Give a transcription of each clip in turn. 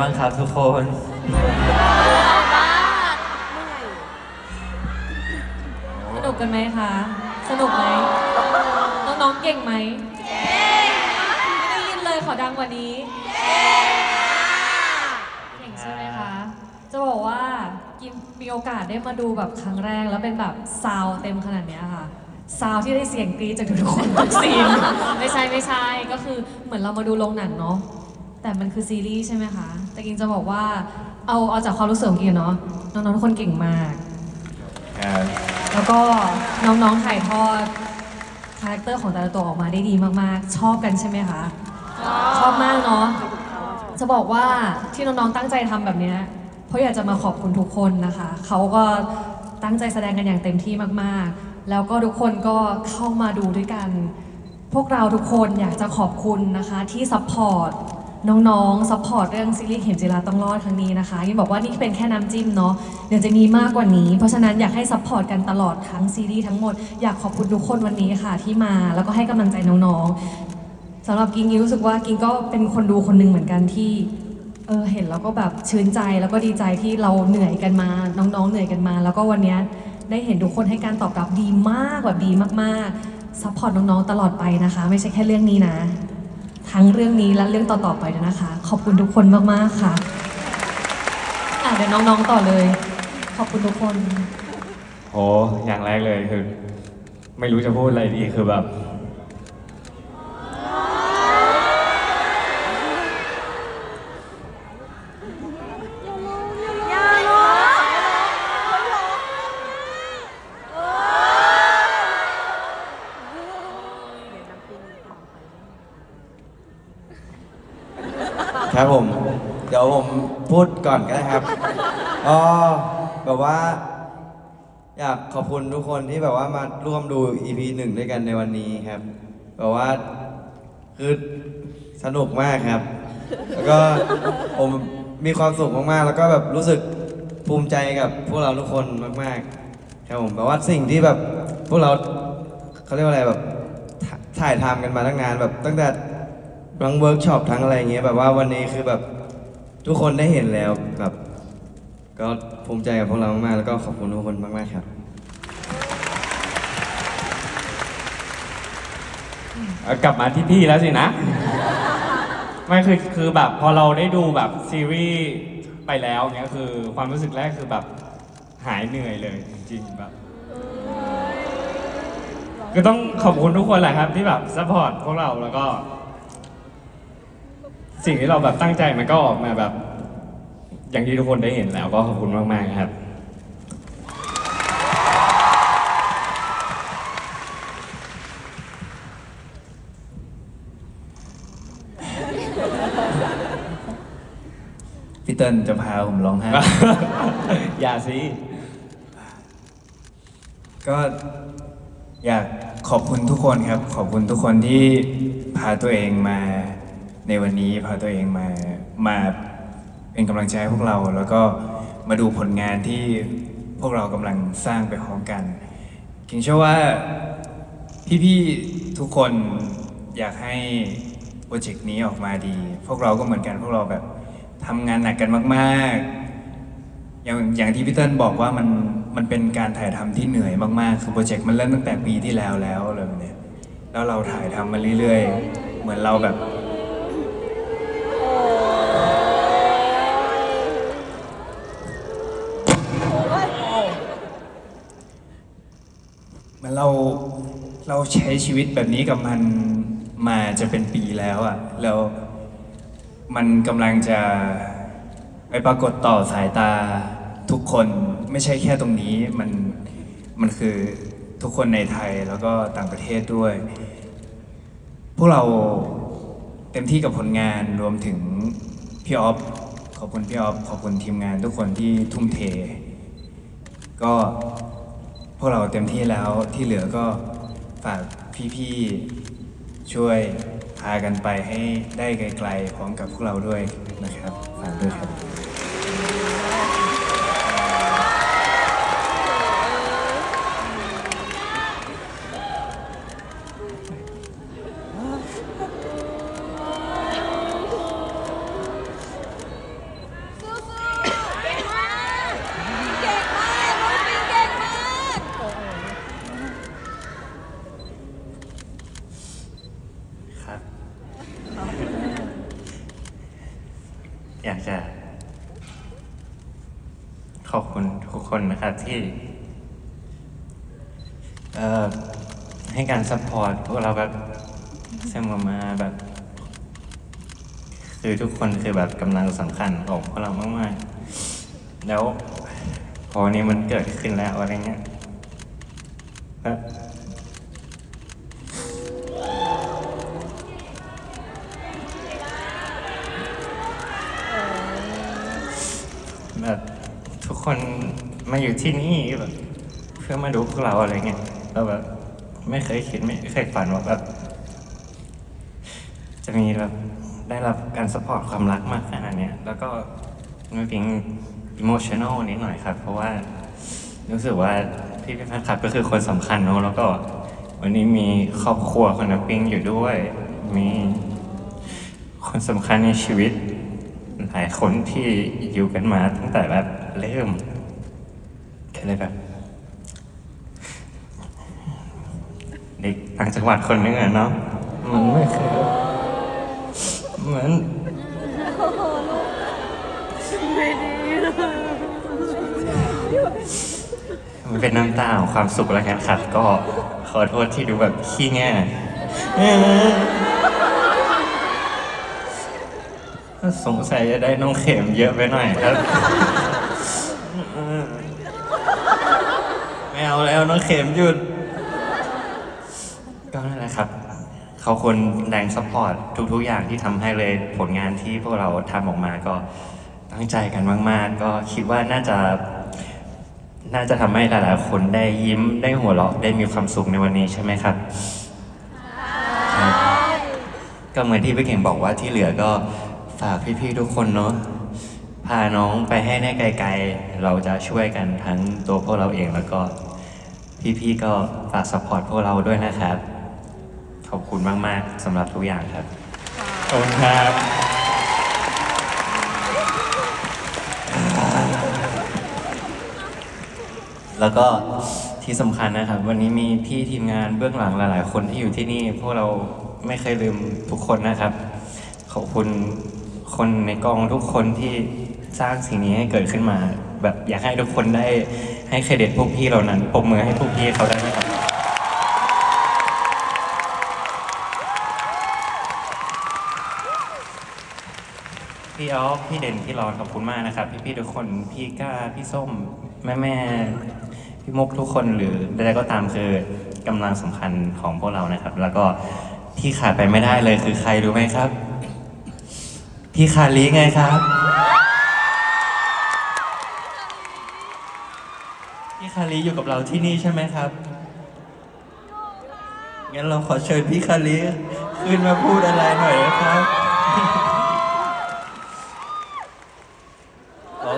บ้างครับทุกคนสนุกกันไหมคะ สนุกไหม น้องๆเก่งไหมเก่งไม่ได้ยินเลยขอดังกว่านี้ เก่งใช่ไหมคะ จะบอกว่ากินมีโอกาสได้มาดูแบบครั้งแรกแล้วเป็นแบบซาวด์เต็มขนาดเนี้ยค่ะซาวด์ที่ได้เสียงกรี๊ดจากทุกคนทุกซีน ไม่ใช่ไม่ใช่ก็คือเหมือนเรามาดูโรงหนังเนาะ แต่มันคือซีรีส์ใช่ไหมคะ แต่กินจะบอกว่าเอาเอาจากความรู้สึกของกินเนาะน้องๆทุกคนเก่งมาก แล้วก็น้องๆถ่ายทอดคาแรคเตอร์ของแต่ละตัวออกมาได้ดีมากๆ ชอบกันใช่ไหมคะ ชอบมากเนาะจะบอกว่าที่น้องๆตั้งใจทำแบบเนี้ยเพราะอยากจะมาขอบคุณทุกคนนะคะเขาก็ตั้งใจแสดงกันอย่างเต็มที่มากๆ แล้วก็ทุกคนก็เข้ามาดูด้วยกัน พวกเราทุกคนอยากจะขอบคุณนะคะที่ซัพพอร์ต น้องๆซัพพอร์ตเรื่องซีรีส์เข็มจิราต้องรอดครั้งนี้นะคะยิ่งบอกว่านี่เป็นแค่น้ำจิ้มเนาะเดี๋ยวจะมีมากกว่านี้ เพราะฉะนั้นอยากให้ซัพพอร์ตกันตลอดทั้งซีรีส์ทั้งหมดอยากขอบคุณทุกคนวันนี้ค่ะที่มาแล้วก็ให้กำลังใจน้องๆสำหรับกิงกิงรู้สึกว่ากิงก็เป็นคนดูคนหนึ่งเหมือนกันที่เออเห็นแล้วก็แบบชื่นใจแล้วก็ดีใจที่เราเหนื่อยกันมา น้องๆเหนื่อยกันมา แล้วก็วันนี้ได้เห็นทุกคนให้การตอบรับดีมากแบบดีมากๆซัพพอร์ตน้องๆตลอดไปนะคะ ไม่ใช่แค่เรื่องนี้นะ ทั้งเรื่องนี้และเรื่องต่อๆไปด้นะคะ ขอบคุณทุกคนมากๆค่ะอะเดี๋ยวน้องๆต่อเลย ขอบคุณทุกคน โอ้อย่างแรกเลยคือ ไม่รู้จะพูดอะไรดีคือแบบ ครับผม เดี๋ยวผมพูดก่อนก็ได้ครับอ๋อแบบว่า อยากขอบคุณทุกคนที่แบบว่ามาร่วมดู EP หนึ่งด้วยกันในวันนี้ครับแบบว่าคือสนุกมากครับ แล้วก็ผมมีความสุขมากๆ แล้วก็แบบรู้สึกภูมิใจกับพวกเราทุกคนมากๆครับผมแบบว่าสิ่งที่แบบพวกเราเขาเรียกว่าอะไรแบบถ่าถ่ายทำกันมาตั้งนานแบบตั้งแต่ ทั้งเวิร์กช็อปทั้งอะไรเงี้ยแบบว่าวันนี้คือแบบทุกคนได้เห็นแล้วแบบก็ภูมิใจกับพวกเรามากๆแล้วก็ขอบคุณทุกคนมากๆครับ เอากลับมาที่พี่แล้วสินะ ไม่คือคือแบบพอเราได้ดูแบบซีรีส์ไปแล้วเนี้ยคือความรู้สึกแรกคือแบบหายเหนื่อยเลยจริงๆแบบคือต้องขอบคุณทุกคนแหละครับที่แบบซัพพอร์ตพวกเราแล้วก็ สิ่งที่เราแบบตั้งใจมันก็ออกมาแบบ อย่างที่ทุกคนได้เห็นแล้วก็ขอบคุณมากๆครับ พี่เติ้ลจะพาผมร้องไห้ อย่าสิก็อยากขอบคุณทุกคนครับ ขอบคุณทุกคนที่พาตัวเองมา ในวันนี้พาตัวเองมามาเป็นกำลังใจให้พวกเรา แล้วก็มาดูผลงานที่พวกเรากำลังสร้างไปพร้อมกันคิงเชื่อว่าพี่ๆทุกคนอยากให้โปรเจกต์นี้ออกมาดี พวกเราก็เหมือนกันพวกเราแบบทำงานหนักกันมากๆ อย่างอย่างที่พี่เติ้ลบอกว่ามันมันเป็นการถ่ายทำที่เหนื่อยมากๆ คือโปรเจกต์มันเริ่มตั้งแต่ปีที่แล้วแล้วอะไรแบบเนี้ยแล้วเราถ่ายทำมาเรื่อยๆ เหมือนเราแบบ เหมือนเราเราใช้ชีวิตแบบนี้กับมันมาจะเป็นปีแล้วอะแล้วมันกำลังจะไปปรากฏต่อสายตาทุกคนไม่ใช่แค่ตรงนี้มันมันคือทุกคนในไทยแล้วก็ต่างประเทศด้วย พวกเราเต็มที่กับผลงานรวมถึงพี่ออฟขอบคุณพี่ออฟขอบคุณทีมงานทุกคนที่ทุ่มเท ก็ วกเราเต็มที่แล้วที่เหลือก็ฝากพี่ๆช่วยพากันไปให้ได้ไกลๆพร้อมกับพวกเราด้วยนะครับฝากด้วยครับ ขอบคุณทุกคนนะครับที่เอ่อให้การซัพพอร์ตพวกเราแบบเสมอมาแบบ คือทุกคนคือแบบกำลังสำคัญของพวกเรามากๆ แล้วพอวันนี้มันเกิดขึ้นแล้วอะไรเงี้ย คนมาอยู่ที่นี่แบบเพื่อมาดูพวกเราอะไรเงี้ยเราแบบไม่เคยคิดไม่เคยฝันว่าแบบจะมีแบบได้รับการสปอร์ตความรักมากขนาดเนี้ยแล้วก็มันเป็นอิโมชั่น a ลนิดหน่อยครับ เพราะว่ารู้สึกว่าพี่พี่แฟนคลับก็คือคนสำคัญเนอะแล้วก็วันนี้มีครอบครัวของน้ำปิงอยู่ด้วย มีคนสำคัญในชีวิต หลายคนที่อยู่กันมาตั้งแต่แบบ เริ่มก็เลยแบบเด็กต่างจังหวัดคนนึงอะเนาะมันไม่เคยเหมือนมันเป็นน้ำตาของความสุขแล้วกันครับก็ขอโทษที่ดูแบบขี้แง่สงสัยจะได้น้องเข็มเยอะไปหน่อยครับ ไม่เอาแล้วน้องเข็มหยุด ก็นั่นแหละครับ เขาคนแรงซัพพอร์ตทุกๆอย่างที่ทำให้เลยผลงานที่พวกเราทำออกมาก็ตั้งใจกันมาก ๆ ก็คิดว่าน่าจะ น่าจะทำให้หลายๆคนได้ยิ้มได้หัวเราะได้มีความสุขในวันนี้ใช่ไหมครับ ก็เหมือนที่พี่เก่งบอกว่าที่เหลือก็ฝากพี่ๆทุกคนเนาะาน้องไปให้ได้ไกลๆ เราจะช่วยกันทั้งตัวพวกเราเองแล้วก็พี่ๆก็ฝากสปอร์ตพวกเราด้วยนะครับ ขอบคุณมากๆสำหรับทุกอย่างครับ ขอบคุณครับ แล้วก็ที่สำคัญนะครับ วันนี้มีพี่ทีมงานเบื้องหลังหลายๆ คนที่อยู่ที่นี่พวกเราไม่เคยลืมทุกคนนะครับ ขอบคุณคนในกองทุกคนที่ สร้างสิ่งนี้ให้เกิดขึ้นมา แบบอยากให้ทุกคนได้ให้เครดิตพวกพี่เหล่านั้นปรบมือให้พวกพี่เขาได้ไหมครับพี่ออฟพี่เด่นพี่รอนขอบคุณมากนะครับ พี่พี่ๆทุกคนพี่ก้าพี่ส้ม แม่แม่พี่มุกทุกคนหรือใดๆก็ตามคือกำลังสำคัญของพวกเรานะครับ แล้วก็ที่ขาดไปไม่ได้เลยคือใครรู้ไหมครับ พี่คาริไงครับ คาริอยู่กับเราที่นี่ใช่ไหมครับ งั้นเราขอเชิญพี่คาริขึ้นมาพูดอะไรหน่อยนะครับอ๋อ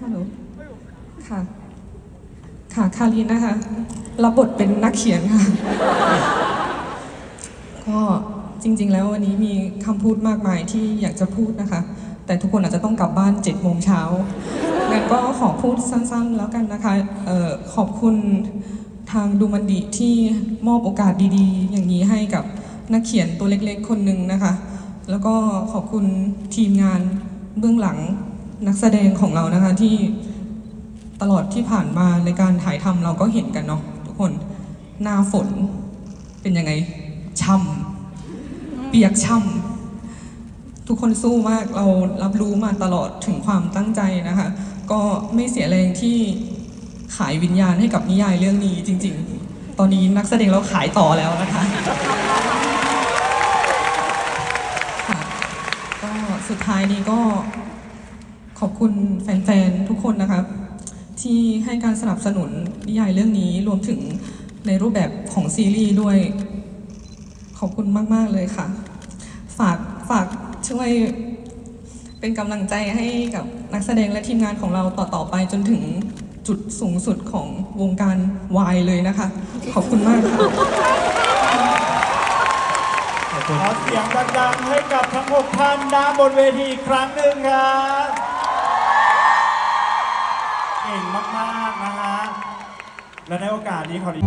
ฮัลโหล ค่ะ ค่ะ คารินนะคะ รับบทเป็นนักเขียนค่ะ ก็จริงๆ แล้ววันนี้มีคำพูดมากมายที่อยากจะพูดนะคะ แต่ทุกคนอาจจะต้องกลับบ้าน7จ็ดโมงเช้างั้นก็ขอพูดสั้นๆแล้วกันนะคะออขอบคุณทางดูมันดิที่มอบโอกาสดีๆ อย่างนี้ให้กับนักเขียนตัวเล็กๆ คนหนึ่งนะคะ แล้วก็ขอบคุณทีมงานเบื้องหลังนักแสดงของเรานะคะที่ตลอดที่ผ่านมาในการถ่ายทำเราก็เห็นกันเนาะทุกคนหน้าฝนเป็นยังไงช่ำเปียกช่ำ ทุกคนสู้มากเรารับรู้มาตลอดถึงความตั้งใจนะคะ ก็ไม่เสียแรงที่ขายวิญญาณให้กับนิยายเรื่องนี้จริง ๆ ตอนนี้นักแสดงเราขายต่อแล้วนะคะก็สุดท้ายนี้ก็ขอบคุณแฟนๆ ทุกคนนะครับ ที่ให้การสนับสนุนนิยายเรื่องนี้รวมถึงในรูปแบบของซีรีส์ด้วย ขอบคุณมาก ๆ เลยค่ะ ฝาก ช่วยเป็นกำลังใจให้กับนักแสดงและทีมงานของเราต่อๆไปจนถึงจุดสูงสุดของวงการวายเลยนะคะ ขอบคุณมากค่ะ ขอเสียงดังๆให้กับทั้งหกท่านด้านบนเวทีอีกครั้งหนึ่งครับเก่งมาก ๆ นะฮะ และในโอกาสนี้ขออ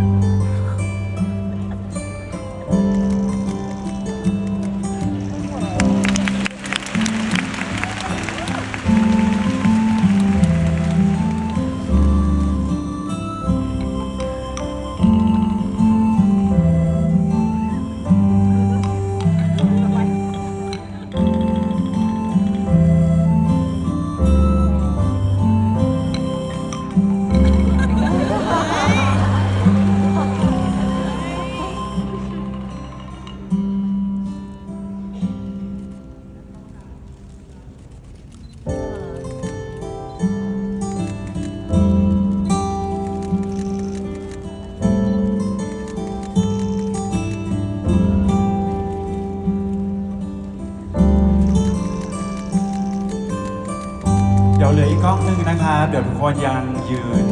เอาเลยอีกกล้องหนึ่งนะครับ เดี๋ยวทุกคนยังยืน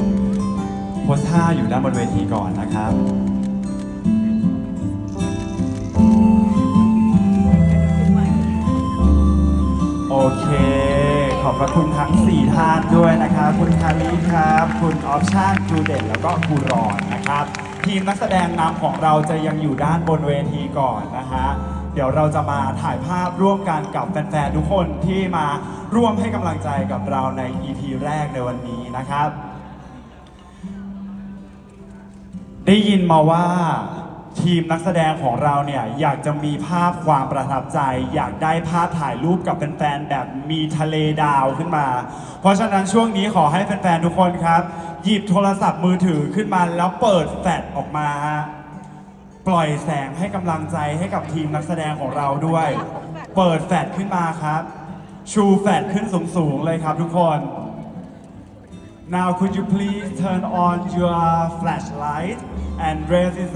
โพสท่าอยู่ด้านบนเวทีก่อนนะครับ โอเค ขอบพระคุณทั้ง 4 ท่านด้วยนะครับ คุณคาริครับ คุณออปชั่นครูเด่นแล้วก็ครูรอนนะครับ ทีมนักแสดงนำของเราจะยังอยู่ด้านบนเวทีก่อนนะฮะ เดี๋ยวเราจะมาถ่ายภาพร่วมกันกับแฟนๆทุกคนที่มาร่วมให้กำลังใจกับเราใน EP แรกในวันนี้นะครับ ได้ยินมาว่าทีมนักแสดงของเราเนี่ยอยากจะมีภาพความประทับใจ อยากได้ภาพถ่ายรูปกับแฟนๆแบบมีทะเลดาวขึ้นมา เพราะฉะนั้นช่วงนี้ขอให้แฟนๆทุกคนครับ หยิบโทรศัพท์มือถือขึ้นมาแล้วเปิดแฟลชออกมาฮะ ปล่อยแสงให้กำลังใจให้กับทีมนักแสดงของเราด้วย เปิดแฟลชขึ้นมาครับ ชูแฟลชขึ้นสูงๆเลยครับทุกคน Now could you please turn on your flashlight and raise it up